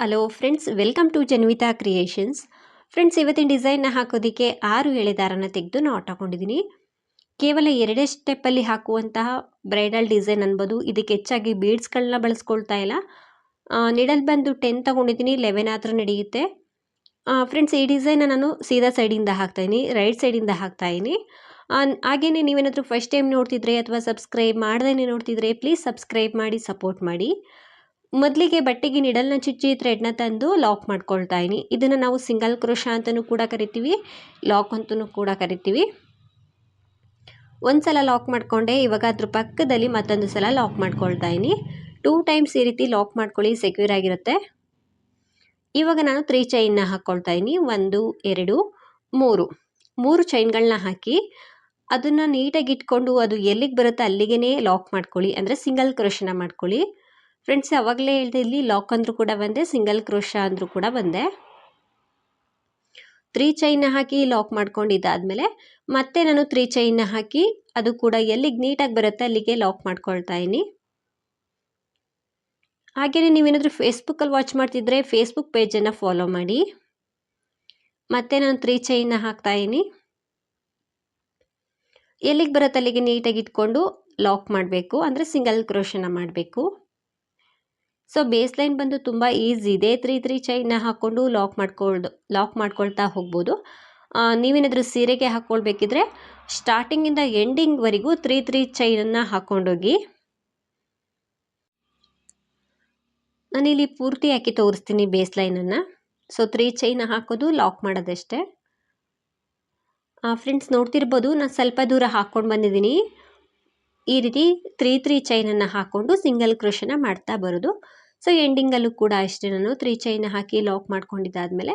Hello friends welcome to Janvita creations friends ಇವತ್ತಿನ ಡಿಸೈನ್ನ ಹಾಕೋದಕ್ಕೆ ಆರು ಎಳೆದಾರನ ತೆಗೆದು ನಾವು ಹಾಕೊಂಡಿದ್ದೀನಿ ಕೇವಲ ಎರಡೇ ಸ್ಟೆಪ್ಪಲ್ಲಿ ಹಾಕುವಂತಹ ಬ್ರೈಡಲ್ ಡಿಸೈನ್ ಅನ್ಬೋದು. ಇದಕ್ಕೆ ಹೆಚ್ಚಾಗಿ ಬೀಡ್ಸ್ಗಳನ್ನ ಬಳಸ್ಕೊಳ್ತಾ ಇಲ್ಲ. ನಿಡಲ್ ಬಂದು ಟೆನ್ ತಗೊಂಡಿದ್ದೀನಿ ಲೆವೆನ್ ಆದರೂ ನಡೆಯುತ್ತೆ. ಫ್ರೆಂಡ್ಸ್ ಈ ಡಿಸೈನ ನಾನು ಸೀದಾ ಸೈಡಿಂದ ಹಾಕ್ತಾಯಿದ್ದೀನಿ ರೈಟ್ ಸೈಡಿಂದ ಹಾಕ್ತಾಯಿದ್ದೀನಿ ಹಾಗೆಯೇ ನೀವೇನಾದರೂ ಫಸ್ಟ್ ಟೈಮ್ ನೋಡ್ತಿದ್ರೆ ಅಥವಾ ಸಬ್ಸ್ಕ್ರೈಬ್ ಮಾಡ್ದೇ ನೋಡ್ತಿದ್ರೆ ಪ್ಲೀಸ್ ಸಬ್ಸ್ಕ್ರೈಬ್ ಮಾಡಿ ಸಪೋರ್ಟ್ ಮಾಡಿ. ಮೊದಲಿಗೆ ಬಟ್ಟೆಗೆ ನಿಡಲ್ನ ಚುಚ್ಚಿ ಥ್ರೆಡ್ನ ತಂದು ಲಾಕ್ ಮಾಡ್ಕೊಳ್ತಾ ಇದೀನಿ ಇದನ್ನು ನಾವು ಸಿಂಗಲ್ ಕ್ರೋಶ ಅಂತಲೂ ಕೂಡ ಕರಿತೀವಿ ಲಾಕ್ ಅಂತಲೂ ಕೂಡ ಕರಿತೀವಿ. ಒಂದು ಸಲ ಲಾಕ್ ಮಾಡಿಕೊಂಡೆ, ಇವಾಗ ಅದ್ರ ಪಕ್ಕದಲ್ಲಿ ಮತ್ತೊಂದು ಸಲ ಲಾಕ್ ಮಾಡ್ಕೊಳ್ತಾ ಇದೀನಿ ಟೂ ಟೈಮ್ಸ್ ಈ ರೀತಿ ಲಾಕ್ ಮಾಡ್ಕೊಳ್ಳಿ ಸೆಕ್ಯೂರ್ ಆಗಿರುತ್ತೆ. ಇವಾಗ ನಾನು ತ್ರೀ ಚೈನ್ನ ಹಾಕ್ಕೊಳ್ತಾ ಇನಿ. ಒಂದು, ಎರಡು, ಮೂರು. ಮೂರು ಚೈನ್ಗಳನ್ನ ಹಾಕಿ ಅದನ್ನು ನೀಟಾಗಿ ಇಟ್ಕೊಂಡು ಅದು ಎಲ್ಲಿಗೆ ಬರುತ್ತೆ ಅಲ್ಲಿಗೆ ಲಾಕ್ ಮಾಡ್ಕೊಳ್ಳಿ. ಅಂದರೆ ಸಿಂಗಲ್ ಕ್ರೋಶನ ಮಾಡ್ಕೊಳ್ಳಿ. ಫ್ರೆಂಡ್ಸ್ ಅವಾಗಲೇ ಹೇಳಿದೆ ಇಲ್ಲಿ ಲಾಕ್ ಅಂದರೂ ಕೂಡ ಬಂದೆ ಸಿಂಗಲ್ ಕ್ರೋಶ ಅಂದರೂ ಕೂಡ ಬಂದೆ. ತ್ರೀ ಚೈನ್ನ ಹಾಕಿ ಲಾಕ್ ಮಾಡ್ಕೊಂಡಿದ್ದಾದಮೇಲೆ ಮತ್ತೆ ನಾನು ತ್ರೀ ಚೈನ್ನ ಹಾಕಿ ಅದು ಕೂಡ ಎಲ್ಲಿಗೆ ನೀಟಾಗಿ ಬರುತ್ತೆ ಅಲ್ಲಿಗೆ ಲಾಕ್ ಮಾಡ್ಕೊಳ್ತಾ ಇದ್ದೀನಿ. ಹಾಗೆಯೇ ನೀವೇನಾದರೂ ಫೇಸ್ಬುಕ್ಕಲ್ಲಿ ವಾಚ್ ಮಾಡ್ತಿದ್ರೆ ಫೇಸ್ಬುಕ್ ಪೇಜನ್ನು ಫಾಲೋ ಮಾಡಿ. ಮತ್ತೆ ನಾನು ತ್ರೀ ಚೈನ್ನ ಹಾಕ್ತಾ ಇದ್ದೀನಿ. ಎಲ್ಲಿಗೆ ಬರುತ್ತೆ ಅಲ್ಲಿಗೆ ನೀಟಾಗಿ ಇಟ್ಕೊಂಡು ಲಾಕ್ ಮಾಡಬೇಕು, ಅಂದರೆ ಸಿಂಗಲ್ ಕ್ರೋಶನ ಮಾಡಬೇಕು. ಸೊ ಬೇಸ್ ಲೈನ್ ಬಂದು ತುಂಬ ಈಸಿ ಇದೆ ತ್ರೀ ತ್ರೀ ಚೈನ್ನ ಹಾಕ್ಕೊಂಡು ಲಾಕ್ ಮಾಡ್ಕೊಳ್ದು ಲಾಕ್ ಮಾಡ್ಕೊಳ್ತಾ ಹೋಗ್ಬೋದು. ನೀವೇನಾದರೂ ಸೀರೆಗೆ ಹಾಕ್ಕೊಳ್ಬೇಕಿದ್ರೆ ಸ್ಟಾರ್ಟಿಂಗಿಂದ ಎಂಡಿಂಗ್ವರೆಗೂ ತ್ರೀ ತ್ರೀ ಚೈನನ್ನು ಹಾಕ್ಕೊಂಡೋಗಿ ನಾನಿಲ್ಲಿ ಪೂರ್ತಿ ಹಾಕಿ ತೋರಿಸ್ತೀನಿ ಬೇಸ್ ಲೈನನ್ನು ಸೊ ತ್ರೀ ಚೈನ ಹಾಕೋದು ಲಾಕ್ ಮಾಡೋದಷ್ಟೇ. ಫ್ರೆಂಡ್ಸ್ ನೋಡ್ತಿರ್ಬೋದು, ನಾನು ಸ್ವಲ್ಪ ದೂರ ಹಾಕ್ಕೊಂಡು ಬಂದಿದ್ದೀನಿ. ಈ ರೀತಿ ತ್ರೀ ತ್ರೀ ಚೈನನ್ನು ಹಾಕ್ಕೊಂಡು ಸಿಂಗಲ್ ಕ್ರೋಶನ ಮಾಡ್ತಾ ಬರೋದು. ಸೊ ಎಂಡಿಂಗಲ್ಲೂ ಕೂಡ ಅಷ್ಟೇ ನಾನು ತ್ರೀ ಚೈನ್ ಹಾಕಿ ಲಾಕ್ ಮಾಡ್ಕೊಂಡಿದ್ದಾದಮೇಲೆ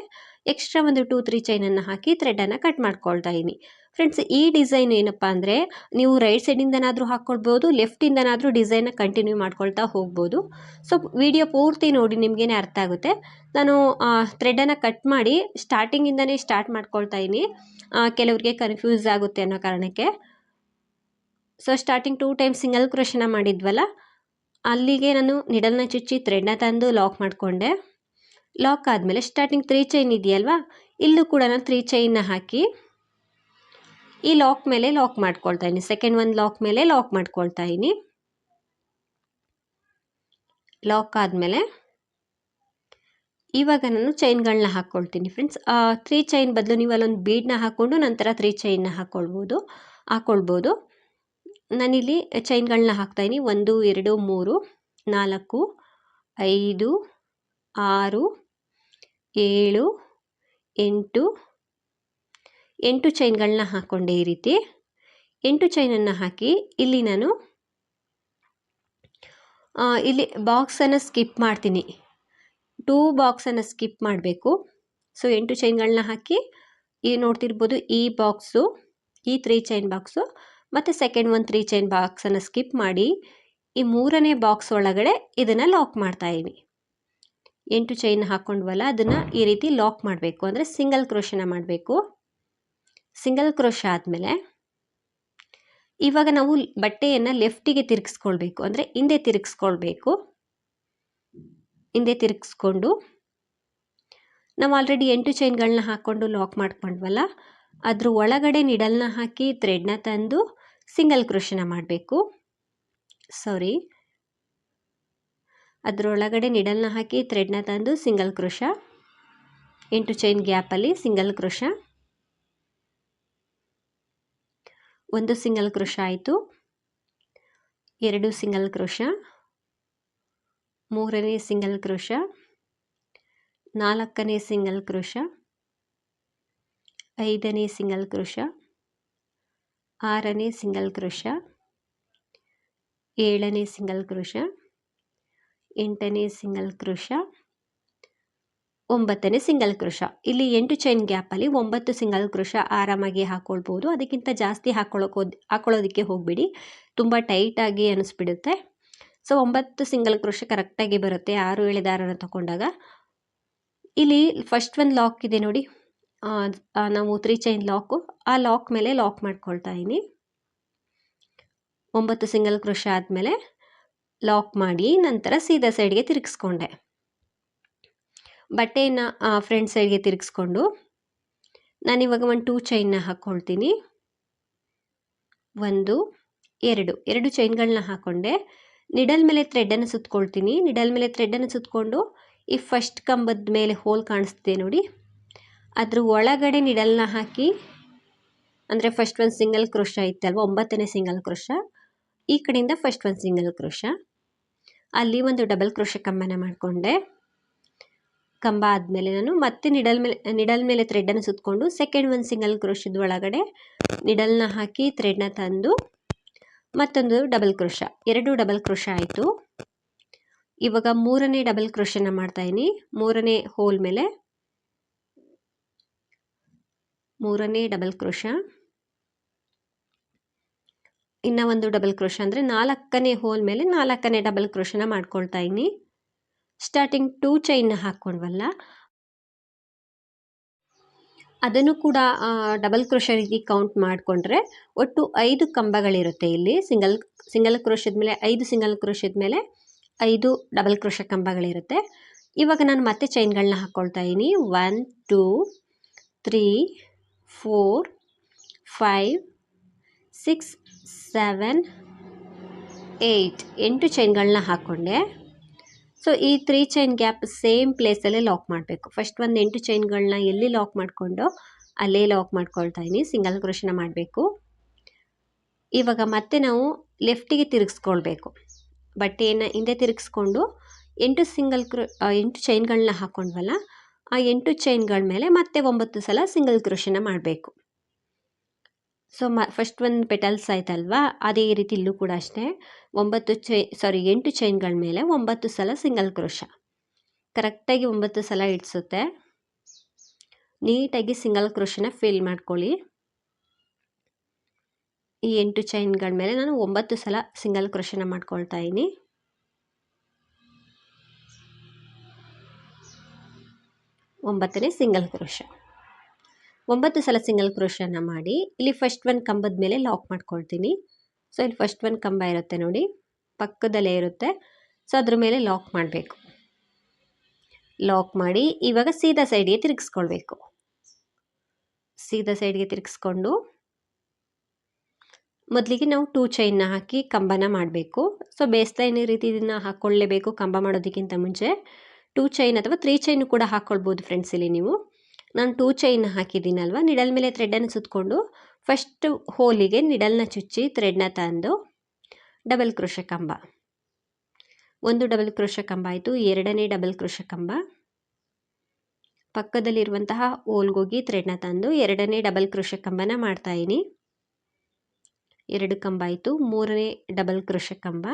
ಎಕ್ಸ್ಟ್ರಾ ಒಂದು ಟೂ ತ್ರೀ ಚೈನನ್ನು ಹಾಕಿ ಥ್ರೆಡನ್ನು ಕಟ್ ಮಾಡ್ಕೊಳ್ತಾ ಇದ್ದೀನಿ ಫ್ರೆಂಡ್ಸ್ ಈ ಡಿಸೈನ್ ಏನಪ್ಪ ಅಂದರೆ ನೀವು ರೈಟ್ ಸೈಡಿಂದನಾದರೂ ಹಾಕ್ಕೊಳ್ಬೋದು ಲೆಫ್ಟಿಂದನಾದರೂ ಡಿಸೈನ್ನ ಕಂಟಿನ್ಯೂ ಮಾಡ್ಕೊಳ್ತಾ ಹೋಗ್ಬೋದು. ಸೊ ವಿಡಿಯೋ ಪೂರ್ತಿ ನೋಡಿ ನಿಮಗೇನೆ ಅರ್ಥ ಆಗುತ್ತೆ. ನಾನು ಥ್ರೆಡನ್ನು ಕಟ್ ಮಾಡಿ ಸ್ಟಾರ್ಟಿಂಗಿಂದನೇ ಸ್ಟಾರ್ಟ್ ಮಾಡ್ಕೊಳ್ತಾ ಇದ್ದೀನಿ ಕೆಲವರಿಗೆ ಕನ್ಫ್ಯೂಸ್ ಆಗುತ್ತೆ ಅನ್ನೋ ಕಾರಣಕ್ಕೆ. So starting two time single ಕ್ರೋಶನ ಮಾಡಿದ್ವಲ್ಲ ಅಲ್ಲಿಗೆ ನಾನು ನಿಡಲ್ನ ಚುಚ್ಚಿ ಥ್ರೆಡ್ನ ತಂದು ಲಾಕ್ ಮಾಡಿಕೊಂಡೆ. ಲಾಕ್ ಆದಮೇಲೆ ಸ್ಟಾರ್ಟಿಂಗ್ ತ್ರೀ ಚೈನ್ ಇದೆಯಲ್ವಾ? ಇಲ್ಲೂ ಕೂಡ ನಾನು ತ್ರೀ ಚೈನ್ನ ಹಾಕಿ ಈ ಲಾಕ್ ಮೇಲೆ ಲಾಕ್ ಮಾಡ್ಕೊಳ್ತಾ ಇದ್ದೀನಿ. ಸೆಕೆಂಡ್ ಒಂದು ಲಾಕ್ ಮೇಲೆ ಲಾಕ್ ಮಾಡ್ಕೊಳ್ತಾ ಇದ್ದೀನಿ. ಲಾಕ್ ಆದಮೇಲೆ ಇವಾಗ ನಾನು ಚೈನ್ಗಳನ್ನ ಹಾಕ್ಕೊಳ್ತೀನಿ ಫ್ರೆಂಡ್ಸ್ ತ್ರೀ ಚೈನ್ ಬದಲು ನೀವು ಅಲ್ಲೊಂದು ಬೀಡನ್ನ ಹಾಕ್ಕೊಂಡು ನಂತರ ತ್ರೀ ಚೈನ್ನ ಹಾಕ್ಕೊಳ್ಬೋದು ಹಾಕ್ಕೊಳ್ಬೋದು ನಾನಿಲ್ಲಿ ಚೈನ್ಗಳನ್ನ ಹಾಕ್ತಾಯಿನಿ ಒಂದು, ಎರಡು, ಮೂರು, ನಾಲ್ಕು, ಐದು, ಆರು, ಏಳು, ಎಂಟು ಎಂಟು ಚೈನ್ಗಳನ್ನ ಹಾಕ್ಕೊಂಡೆ ಈ ರೀತಿ. ಎಂಟು ಚೈನನ್ನು ಹಾಕಿ ಇಲ್ಲಿ ನಾನು ಇಲ್ಲಿ ಬಾಕ್ಸನ್ನು ಸ್ಕಿಪ್ ಮಾಡ್ತೀನಿ. ಟೂ ಬಾಕ್ಸನ್ನು ಸ್ಕಿಪ್ ಮಾಡಬೇಕು. ಸೊ ಎಂಟು ಚೈನ್ಗಳನ್ನ ಹಾಕಿ, ಈ ನೋಡ್ತಿರ್ಬೋದು ಈ ಬಾಕ್ಸು ಈ ತ್ರೀ ಚೈನ್ ಬಾಕ್ಸು ಮತ್ತು ಸೆಕೆಂಡ್ ಒನ್ ತ್ರೀ ಚೈನ್ ಬಾಕ್ಸನ್ನು ಸ್ಕಿಪ್ ಮಾಡಿ, ಈ ಮೂರನೇ ಬಾಕ್ಸ್ ಒಳಗಡೆ ಇದನ್ನು ಲಾಕ್ ಮಾಡ್ತಾ ಎಂಟು ಚೈನ್ ಹಾಕ್ಕೊಂಡ್ವಲ್ಲ ಅದನ್ನು ಈ ರೀತಿ ಲಾಕ್ ಮಾಡಬೇಕು. ಅಂದರೆ ಸಿಂಗಲ್ ಕ್ರೋಶನ ಮಾಡಬೇಕು. ಸಿಂಗಲ್ ಕ್ರೋಶ ಆದಮೇಲೆ, ಇವಾಗ ನಾವು ಬಟ್ಟೆಯನ್ನು ಲೆಫ್ಟಿಗೆ ತಿರುಗಿಸ್ಕೊಳ್ಬೇಕು. ಅಂದರೆ ಹಿಂದೆ ತಿರುಗಿಸ್ಕೊಳ್ಬೇಕು. ಹಿಂದೆ ತಿರುಗಿಸ್ಕೊಂಡು, ನಾವು ಆಲ್ರೆಡಿ ಎಂಟು ಚೈನ್ಗಳನ್ನ ಹಾಕ್ಕೊಂಡು ಲಾಕ್ ಮಾಡ್ಕೊಂಡ್ವಲ್ಲ, ಅದ್ರ ಒಳಗಡೆ ನಿಡಲ್ನ ಹಾಕಿ ಥ್ರೆಡ್ನ ತಂದು ಸಿಂಗಲ್ ಕ್ರೋಶನ ಮಾಡಬೇಕು. ಸಾರಿ ಅದರೊಳಗಡೆ ನಿಡಲ್ನ ಹಾಕಿ ಥ್ರೆಡ್ನ ತಂದು ಸಿಂಗಲ್ ಕ್ರೋಶ ಎಂಟು ಚೈನ್ ಗ್ಯಾಪಲ್ಲಿ ಸಿಂಗಲ್ ಕ್ರೋಶ ಒಂದು ಸಿಂಗಲ್ ಕ್ರೋಶ ಆಯಿತು. ಎರಡು ಸಿಂಗಲ್ ಕ್ರೋಶ ಮೂರನೇ ಸಿಂಗಲ್ ಕ್ರೋಶ ನಾಲ್ಕನೇ ಸಿಂಗಲ್ ಕ್ರೋಶ ಐದನೇ ಸಿಂಗಲ್ ಕ್ರೋಶ ಆರನೇ ಸಿಂಗಲ್ ಕ್ರೋಶ ಏಳನೇ ಸಿಂಗಲ್ ಕ್ರೋಶ ಎಂಟನೇ ಸಿಂಗಲ್ ಕ್ರೋಶ ಒಂಬತ್ತನೇ ಸಿಂಗಲ್ ಕ್ರೋಶ ಇಲ್ಲಿ ಎಂಟು ಚೈನ್ ಗ್ಯಾಪಲ್ಲಿ ಒಂಬತ್ತು ಸಿಂಗಲ್ ಕ್ರೋಶ ಆರಾಮಾಗಿ ಹಾಕ್ಕೊಳ್ಬೋದು ಅದಕ್ಕಿಂತ ಜಾಸ್ತಿ ಹಾಕ್ಕೊಳ್ಳೋಕೆ ಹಾಕ್ಕೊಳ್ಳೋದಕ್ಕೆ ಹೋಗಬೇಡಿ. ತುಂಬ ಟೈಟಾಗಿ ಅನಿಸ್ಬಿಡುತ್ತೆ. ಸೊ ಒಂಬತ್ತು ಸಿಂಗಲ್ ಕ್ರೋಶ ಕರೆಕ್ಟಾಗಿ ಬರುತ್ತೆ. ಆರು ಏಳು ದಾರನ ತಗೊಂಡಾಗ. ಇಲ್ಲಿ ಫಸ್ಟ್ ಒಂದು ಲಾಕ್ ಇದೆ ನೋಡಿ. ನಾವು ತ್ರೀ ಚೈನ್ ಲಾಕು ಆ ಲಾಕ್ ಮೇಲೆ ಲಾಕ್ ಮಾಡ್ಕೊಳ್ತಾ ಇದ್ದೀನಿ. ಒಂಬತ್ತು ಸಿಂಗಲ್ ಕೃಷಿ ಆದಮೇಲೆ ಲಾಕ್ ಮಾಡಿ ನಂತರ ಸೀದಾ ಸೈಡ್ಗೆ ತಿರುಗಿಸ್ಕೊಂಡೆ. ಬಟ್ಟೆಯನ್ನು ಫ್ರಂಟ್ ಸೈಡ್ಗೆ ತಿರುಗಿಸ್ಕೊಂಡು ನಾನಿವಾಗ ಒಂದು ಟೂ ಚೈನ್ನ ಹಾಕ್ಕೊಳ್ತೀನಿ ಒಂದು, ಎರಡು. ಎರಡು ಚೈನ್ಗಳನ್ನ ಹಾಕ್ಕೊಂಡೆ ನಿಡಲ್ ಮೇಲೆ ಥ್ರೆಡ್ಡನ್ನು ಸುತ್ಕೊಳ್ತೀನಿ. ನಿಡಲ್ ಮೇಲೆ ಥ್ರೆಡ್ಡನ್ನು ಸುತ್ತಕೊಂಡು ಈ ಫಸ್ಟ್ ಕಂಬದ ಮೇಲೆ ಹೋಲ್ ಕಾಣಿಸ್ತಿದೆ ನೋಡಿ. ಅದ್ರ ಒಳಗಡೆ ನಿಡಲ್ನ ಹಾಕಿ, ಅಂದರೆ ಫಸ್ಟ್ ಒಂದು ಸಿಂಗಲ್ ಕ್ರೋಶ ಇತ್ತಲ್ವ ಒಂಬತ್ತನೇ ಸಿಂಗಲ್ ಕ್ರೋಶ ಈ ಕಡೆಯಿಂದ ಫಸ್ಟ್ ಒಂದು ಸಿಂಗಲ್ ಕ್ರೋಶ ಅಲ್ಲಿ ಒಂದು ಡಬಲ್ ಕ್ರೋಶ ಕಂಬನ ಮಾಡಿಕೊಂಡೆ. ಕಂಬ ಆದಮೇಲೆ ನಾನು ಮತ್ತೆ ನಿಡಲ್ ಮೇಲೆ ನಿಡಲ್ ಮೇಲೆ ಥ್ರೆಡ್ಡನ್ನು ಸುತ್ತಕೊಂಡು ಸೆಕೆಂಡ್ ಒಂದು ಸಿಂಗಲ್ ಕ್ರೋಶದ ಒಳಗಡೆ ನಿಡಲ್ನ ಹಾಕಿ ಥ್ರೆಡ್ನ ತಂದು ಮತ್ತೊಂದು ಡಬಲ್ ಕ್ರೋಶ ಎರಡು ಡಬಲ್ ಕ್ರೋಶ ಆಯಿತು. ಇವಾಗ ಮೂರನೇ ಡಬಲ್ ಕ್ರೋಶನ ಮಾಡ್ತಾಯಿನಿ ಮೂರನೇ ಹೋಲ್ ಮೇಲೆ ಮೂರನೇ ಡಬಲ್ ಕ್ರೋಶ ಇನ್ನು ಒಂದು ಡಬಲ್ ಕ್ರೋಶ ಅಂದರೆ ನಾಲ್ಕನೇ ಹೋಲ್ ಮೇಲೆ ನಾಲ್ಕನೇ ಡಬಲ್ ಕ್ರೋಶನ ಮಾಡ್ಕೊಳ್ತಾ ಇದ್ದೀನಿ. ಸ್ಟಾರ್ಟಿಂಗ್ ಟೂ ಚೈನ್ನ ಹಾಕ್ಕೊಂಡ್ವಲ್ಲ? ಅದನ್ನು ಕೂಡ ಡಬಲ್ ಕ್ರೋಶ ರೀತಿ ಕೌಂಟ್ ಮಾಡಿಕೊಂಡ್ರೆ ಒಟ್ಟು ಐದು ಕಂಬಗಳಿರುತ್ತೆ ಇಲ್ಲಿ. ಸಿಂಗಲ್ ಸಿಂಗಲ್ ಕ್ರೋಶದ ಮೇಲೆ ಐದು ಸಿಂಗಲ್ ಕ್ರೋಶದ ಮೇಲೆ ಐದು ಡಬಲ್ ಕ್ರೋಶ ಕಂಬಗಳಿರುತ್ತೆ. ಇವಾಗ ನಾನು ಮತ್ತೆ ಚೈನ್ಗಳನ್ನ ಹಾಕ್ಕೊಳ್ತಾ ಇದ್ದೀನಿ. One two three four five six seven eight ಎಂಟು ಚೈನ್ಗಳನ್ನ ಹಾಕ್ಕೊಂಡೆ ಸೊ ಈ ತ್ರೀ ಚೈನ್ ಗ್ಯಾಪ್ ಸೇಮ್ ಪ್ಲೇಸಲ್ಲೇ ಲಾಕ್ ಮಾಡಬೇಕು. ಫಸ್ಟ್ ಒಂದು ಎಂಟು ಚೈನ್ಗಳನ್ನ ಎಲ್ಲಿ ಲಾಕ್ ಮಾಡಿಕೊಂಡು ಅಲ್ಲೇ ಲಾಕ್ ಮಾಡ್ಕೊಳ್ತಾ ಇದ್ದೀನಿ ಸಿಂಗಲ್ ಕ್ರೋಶನ ಮಾಡಬೇಕು. ಇವಾಗ ಮತ್ತೆ ನಾವು ಲೆಫ್ಟಿಗೆ ತಿರುಗಿಸ್ಕೊಳ್ಬೇಕು. ಬಟ್ಟೆಯನ್ನು ಹಿಂದೆ ತಿರುಗಿಸ್ಕೊಂಡು ಎಂಟು ಸಿಂಗಲ್ ಕ್ರೋ ಎಂಟು ಚೈನ್ಗಳನ್ನ ಹಾಕ್ಕೊಂಡ್ವಲ್ಲ ಆ ಎಂಟು ಚೈನ್ಗಳ ಮೇಲೆ ಮತ್ತೆ ಒಂಬತ್ತು ಸಲ ಸಿಂಗಲ್ ಕ್ರೋಶನ ಮಾಡಬೇಕು. ಸೊ ಮ ಫಸ್ಟ್ ಒಂದು ಪೆಟಲ್ಸ್ ಆಯ್ತಲ್ವಾ? ಅದೇ ರೀತಿ ಇಲ್ಲೂ ಕೂಡ ಅಷ್ಟೇ. ಒಂಬತ್ತು ಚೈ ಸಾರಿ ಎಂಟು ಚೈನ್ಗಳ ಮೇಲೆ ಒಂಬತ್ತು ಸಲ ಸಿಂಗಲ್ ಕ್ರೋಶ. ಕರೆಕ್ಟಾಗಿ ಒಂಬತ್ತು ಸಲ ಇಡಿಸುತ್ತೆ. ನೀಟಾಗಿ ಸಿಂಗಲ್ ಕ್ರೋಶನ ಫಿಲ್ ಮಾಡ್ಕೊಳ್ಳಿ. ಈ ಎಂಟು ಚೈನ್ಗಳ ಮೇಲೆ ನಾನು ಒಂಬತ್ತು ಸಲ ಸಿಂಗಲ್ ಕ್ರೋಶನ ಮಾಡ್ಕೊಳ್ತಾ ಇದ್ದೀನಿ. ಒಂಬತ್ತನೇ ಸಿಂಗಲ್ ಕ್ರೋಶ. ಒಂಬತ್ತು ಸಲ ಸಿಂಗಲ್ ಕ್ರೋಶನ ಮಾಡಿ, ಇಲ್ಲಿ ಫಸ್ಟ್ ಒಂದು ಕಂಬದ ಮೇಲೆ ಲಾಕ್ ಮಾಡ್ಕೊಳ್ತೀನಿ. ಸೊ ಇಲ್ಲಿ ಫಸ್ಟ್ ಒಂದು ಕಂಬ ಇರುತ್ತೆ ನೋಡಿ, ಪಕ್ಕದಲ್ಲೇ ಇರುತ್ತೆ. ಸೊ ಅದ್ರ ಮೇಲೆ ಲಾಕ್ ಮಾಡಬೇಕು. ಲಾಕ್ ಮಾಡಿ, ಇವಾಗ ಸೀದಾ ಸೈಡ್ಗೆ ತಿರುಗಿಸ್ಕೊಳ್ಬೇಕು. ಸೀದಾ ಸೈಡ್ಗೆ ತಿರುಗಿಸ್ಕೊಂಡು, ಮೊದಲಿಗೆ ನಾವು ಟೂ ಚೈನ್ನ ಹಾಕಿ ಕಂಬನ ಮಾಡಬೇಕು. ಸೊ ಬೇಸ್ಲೈನ್ ರೀತಿ ಇದನ್ನು ಹಾಕ್ಕೊಳ್ಳೇಬೇಕು ಕಂಬ ಮಾಡೋದಕ್ಕಿಂತ ಮುಂಚೆ. ಟೂ ಚೈನ್ ಅಥವಾ ತ್ರೀ ಚೈನು ಕೂಡ ಹಾಕ್ಕೊಳ್ಬೋದು ಫ್ರೆಂಡ್ಸ್ ಇಲ್ಲಿ ನೀವು. ನಾನು ಟೂ ಚೈನ್ ಹಾಕಿದ್ದೀನಲ್ವ? ನಿಡಲ್ ಮೇಲೆ ಥ್ರೆಡನ್ನು ಸುತ್ತಕೊಂಡು ಫಸ್ಟ್ ಹೋಲಿಗೆ ನಿಡಲ್ನ ಚುಚ್ಚಿ ಥ್ರೆಡ್ನ ತಂದು ಡಬಲ್ ಕೃಷ ಕಂಬ. ಒಂದು ಡಬಲ್ ಕೃಷ ಕಂಬ ಆಯಿತು, ಎರಡನೇ ಡಬಲ್ ಕೃಷ ಕಂಬ. ಪಕ್ಕದಲ್ಲಿರುವಂತಹ ಹೋಲ್ಗೋಗಿ ಥ್ರೆಡ್ನ ತಂದು ಎರಡನೇ ಡಬಲ್ ಕೃಷ ಕಂಬನ ಮಾಡ್ತಾಯಿನಿ ಎರಡು ಕಂಬ ಆಯಿತು, ಮೂರನೇ ಡಬಲ್ ಕೃಷ ಕಂಬ.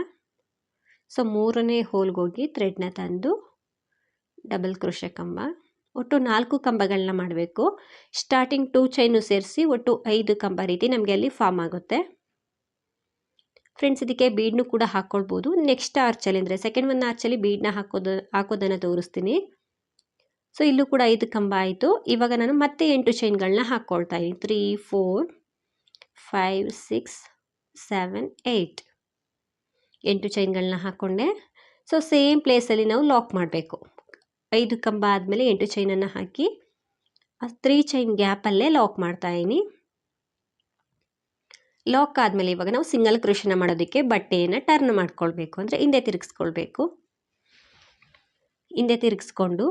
ಸೊ ಮೂರನೇ ಹೋಲ್ಗೋಗಿ ಥ್ರೆಡ್ನ ತಂದು ಡಬಲ್ ಕ್ರೋಶೆ ಕಂಬ. ಒಟ್ಟು ನಾಲ್ಕು ಕಂಬಗಳನ್ನ ಮಾಡಬೇಕು. ಸ್ಟಾರ್ಟಿಂಗ್ ಟೂ ಚೈನು ಸೇರಿಸಿ ಒಟ್ಟು ಐದು ಕಂಬ ರೀತಿ ನಮಗೆ ಅಲ್ಲಿ ಫಾರ್ಮ್ ಆಗುತ್ತೆ. ಫ್ರೆಂಡ್ಸ್ ಇದಕ್ಕೆ ಬೀಡ್ನು ಕೂಡ ಹಾಕ್ಕೊಳ್ಬೋದು ನೆಕ್ಸ್ಟ್ ಆರ್ಚಲ್ಲಿ ಅಂದರೆ ಸೆಕೆಂಡ್ ಒನ್ ಆರ್ಚಲ್ಲಿ ಬೀಡ್ನ ಹಾಕೋದು, ಹಾಕೋದನ್ನು ತೋರಿಸ್ತೀನಿ. ಸೊ ಇಲ್ಲೂ ಕೂಡ ಐದು ಕಂಬ ಆಯಿತು. ಇವಾಗ ನಾನು ಮತ್ತೆ ಎಂಟು ಚೈನ್ಗಳನ್ನ ಹಾಕ್ಕೊಳ್ತಾ ಇದ್ದೀನಿ. Three four five six seven eight ಎಂಟು ಚೈನ್ಗಳನ್ನ ಹಾಕ್ಕೊಂಡೆ ಸೊ ಸೇಮ್ ಪ್ಲೇಸಲ್ಲಿ ನಾವು ಲಾಕ್ ಮಾಡಬೇಕು. ಐದು ಕಂಬ ಆದಮೇಲೆ ಎಂಟು ಚೈನನ್ನು ಹಾಕಿ, ಆ ತ್ರೀ ಚೈನ್ ಗ್ಯಾಪಲ್ಲೇ ಲಾಕ್ ಮಾಡ್ತಾ ಇದ್ದೀನಿ. ಲಾಕ್ ಆದಮೇಲೆ ಇವಾಗ ನಾವು ಸಿಂಗಲ್ ಕ್ರೋಶನ ಮಾಡೋದಕ್ಕೆ ಬಟ್ಟೆಯನ್ನು ಟರ್ನ್ ಮಾಡ್ಕೊಳ್ಬೇಕು, ಅಂದರೆ ಹಿಂದೆ ತಿರುಗಿಸ್ಕೊಳ್ಬೇಕು. ಹಿಂದೆ ತಿರುಗಿಸ್ಕೊಂಡು,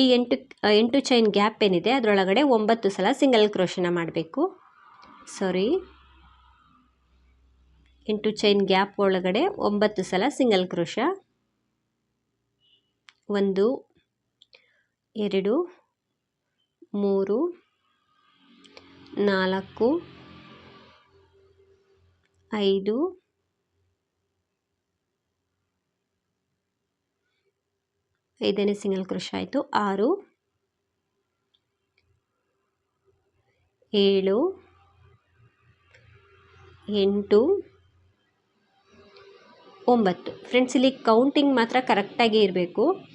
ಈ ಎಂಟು ಎಂಟು ಚೈನ್ ಗ್ಯಾಪ್ ಏನಿದೆ, ಅದರೊಳಗಡೆ ಒಂಬತ್ತು ಸಲ ಸಿಂಗಲ್ ಕ್ರೋಶನ ಮಾಡಬೇಕು. ಸಾರಿ ಎಂಟು ಚೈನ್ ಗ್ಯಾಪ್ ಒಳಗಡೆ ಒಂಬತ್ತು ಸಲ ಸಿಂಗಲ್ ಕ್ರೋಶ ಒಂದು, ಎರಡು, ಮೂರು, ನಾಲ್ಕು, ಐದು, ಐದನೇ ಸಿಂಗಲ್ ಕ್ರೋಶ ಆಯಿತು. ಆರು, ಏಳು, ಎಂಟು, ಒಂಬತ್ತು. ಫ್ರೆಂಡ್ಸ್ ಇಲ್ಲಿ ಕೌಂಟಿಂಗ್ ಮಾತ್ರ ಕರೆಕ್ಟಾಗಿ ಇರಬೇಕು.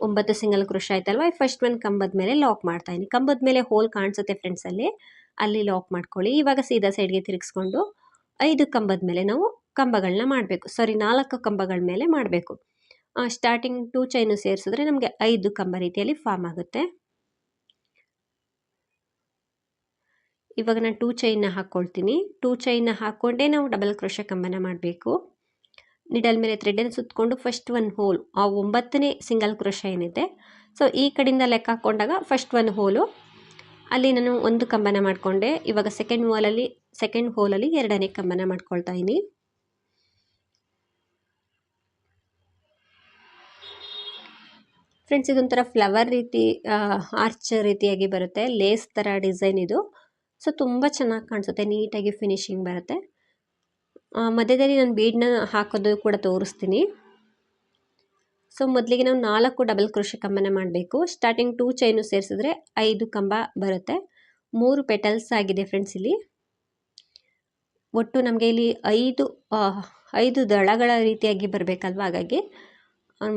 ಒಂಬತ್ತು ಸಿಂಗಲ್ ಕ್ರೋಶ ಆಯ್ತಲ್ವ? ಫಸ್ಟ್ ಒಂದು ಕಂಬದ ಮೇಲೆ ಲಾಕ್ ಮಾಡ್ತಾ ಇದ್ದೀನಿ. ಕಂಬದ ಮೇಲೆ ಹೋಲ್ ಕಾಣಿಸುತ್ತೆ ಫ್ರೆಂಡ್ಸ್ ಅಲ್ಲಿ. ಅಲ್ಲಿ ಲಾಕ್ ಮಾಡ್ಕೊಳ್ಳಿ. ಇವಾಗ ಸೀದಾ ಸೈಡ್ಗೆ ತಿರುಗಿಸ್ಕೊಂಡು ಐದು ಕಂಬದ ಮೇಲೆ ನಾವು ಕಂಬಗಳನ್ನ ಮಾಡಬೇಕು. ಸಾರಿ ನಾಲ್ಕು ಕಂಬಗಳ ಮೇಲೆ ಮಾಡಬೇಕು. ಸ್ಟಾರ್ಟಿಂಗ್ ಟೂ ಚೈನು ಸೇರಿಸಿದ್ರೆ ನಮಗೆ ಐದು ಕಂಬ ರೀತಿಯಲ್ಲಿ ಫಾರ್ಮ್ ಆಗುತ್ತೆ. ಇವಾಗ ನಾನು ಟೂ ಚೈನ್ನ ಹಾಕ್ಕೊಳ್ತೀನಿ ಟೂ ಚೈನ್ನ ಹಾಕ್ಕೊಂಡೇ ನಾವು ಡಬಲ್ ಕ್ರೋಶ ಕಂಬನ ಮಾಡಬೇಕು. ನಿಡಲ್ ಮೇಲೆ ಥ್ರೆಡನ್ನು ಸುತ್ತಕೊಂಡು ಫಸ್ಟ್ ಒನ್ ಹೋಲ್ ಆ ಒಂಬತ್ತನೇ ಸಿಂಗಲ್ ಕ್ರೋಶ ಏನಿದೆ ಸೊ ಈ ಕಡೆಯಿಂದ ಲೆಕ್ಕ ಹಾಕ್ಕೊಂಡಾಗ ಫಸ್ಟ್ ಒನ್ ಹೋಲು ಅಲ್ಲಿ ನಾನು ಒಂದು ಕಂಬನ ಮಾಡಿಕೊಂಡೆ, ಇವಾಗ ಸೆಕೆಂಡ್ ಹೋಲಲ್ಲಿ ಸೆಕೆಂಡ್ ಹೋಲಲ್ಲಿ ಎರಡನೇ ಕಂಬನ ಮಾಡ್ಕೊಳ್ತಾ ಇದ್ದೀನಿ. ಫ್ರೆಂಡ್ಸ್ ಇದೊಂಥರ ಫ್ಲವರ್ ರೀತಿ ಆರ್ಚ್ ರೀತಿಯಾಗಿ ಬರುತ್ತೆ ಲೇಸ್ ಥರ ಡಿಸೈನ್ ಇದು. ಸೊ ತುಂಬ ಚೆನ್ನಾಗಿ ಕಾಣಿಸುತ್ತೆ, ನೀಟಾಗಿ ಫಿನಿಶಿಂಗ್ ಬರುತ್ತೆ. ಮಧ್ಯದಲ್ಲಿ ನಾನು ಬೀಡನ್ನ ಹಾಕೋದು ಕೂಡ ತೋರಿಸ್ತೀನಿ. ಸೊ ಮೊದಲಿಗೆ ನಾವು ನಾಲ್ಕು ಡಬಲ್ ಕ್ರೋಶ ಕಂಬನ ಮಾಡಬೇಕು. ಸ್ಟಾರ್ಟಿಂಗ್ ಟೂ ಚೈನು ಸೇರಿಸಿದ್ರೆ ಐದು ಕಂಬ ಬರುತ್ತೆ. ಮೂರು ಪೆಟಲ್ಸ್ ಆಗಿದೆ ಫ್ರೆಂಡ್ಸ್ ಇಲ್ಲಿ. ಒಟ್ಟು ನಮಗೆ ಇಲ್ಲಿ ಐದು ಐದು ದಳಗಳ ರೀತಿಯಾಗಿ ಬರಬೇಕಲ್ವ ಹಾಗಾಗಿ.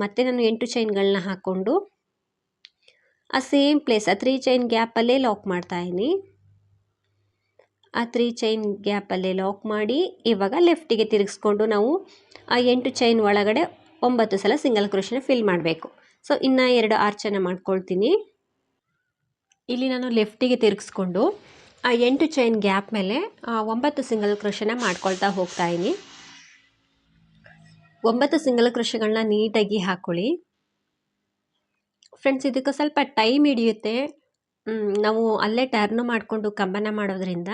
ಮತ್ತೆ ನಾನು ಎಂಟು ಚೈನ್ಗಳನ್ನ ಹಾಕ್ಕೊಂಡು ಆ ಸೇಮ್ ಪ್ಲೇಸ್ ಆ ತ್ರೀ ಚೈನ್ ಗ್ಯಾಪಲ್ಲೇ ಲಾಕ್ ಮಾಡ್ತಾಯಿದ್ದೀನಿ ಆ ತ್ರೀ ಚೈನ್ ಗ್ಯಾಪಲ್ಲೇ ಲಾಕ್ ಮಾಡಿ ಇವಾಗ ಲೆಫ್ಟಿಗೆ ತಿರುಗಿಸ್ಕೊಂಡು ನಾವು ಆ ಎಂಟು ಚೈನ್ ಒಳಗಡೆ ಒಂಬತ್ತು ಸಲ ಸಿಂಗಲ್ ಕ್ರೋಶನ ಫಿಲ್ ಮಾಡಬೇಕು. ಸೊ ಇನ್ನು ಎರಡು ಆರ್ಚನ್ನು ಮಾಡ್ಕೊಳ್ತೀನಿ. ಇಲ್ಲಿ ನಾನು ಲೆಫ್ಟಿಗೆ ತಿರುಗಿಸ್ಕೊಂಡು ಆ ಎಂಟು ಚೈನ್ ಗ್ಯಾಪ್ ಮೇಲೆ ಒಂಬತ್ತು ಸಿಂಗಲ್ ಕ್ರೋಶನ ಮಾಡ್ಕೊಳ್ತಾ ಹೋಗ್ತಾ ಇದ್ದೀನಿ. ಒಂಬತ್ತು ಸಿಂಗಲ್ ಕ್ರೋಶಗಳನ್ನ ನೀಟಾಗಿ ಹಾಕ್ಕೊಳ್ಳಿ ಫ್ರೆಂಡ್ಸ್ ಇದಕ್ಕೆ ಸ್ವಲ್ಪ ಟೈಮ್ ಹಿಡಿಯುತ್ತೆ. ನಾವು ಅಲ್ಲೇ ಟರ್ನು ಮಾಡಿಕೊಂಡು ಕಂಬನ ಮಾಡೋದ್ರಿಂದ.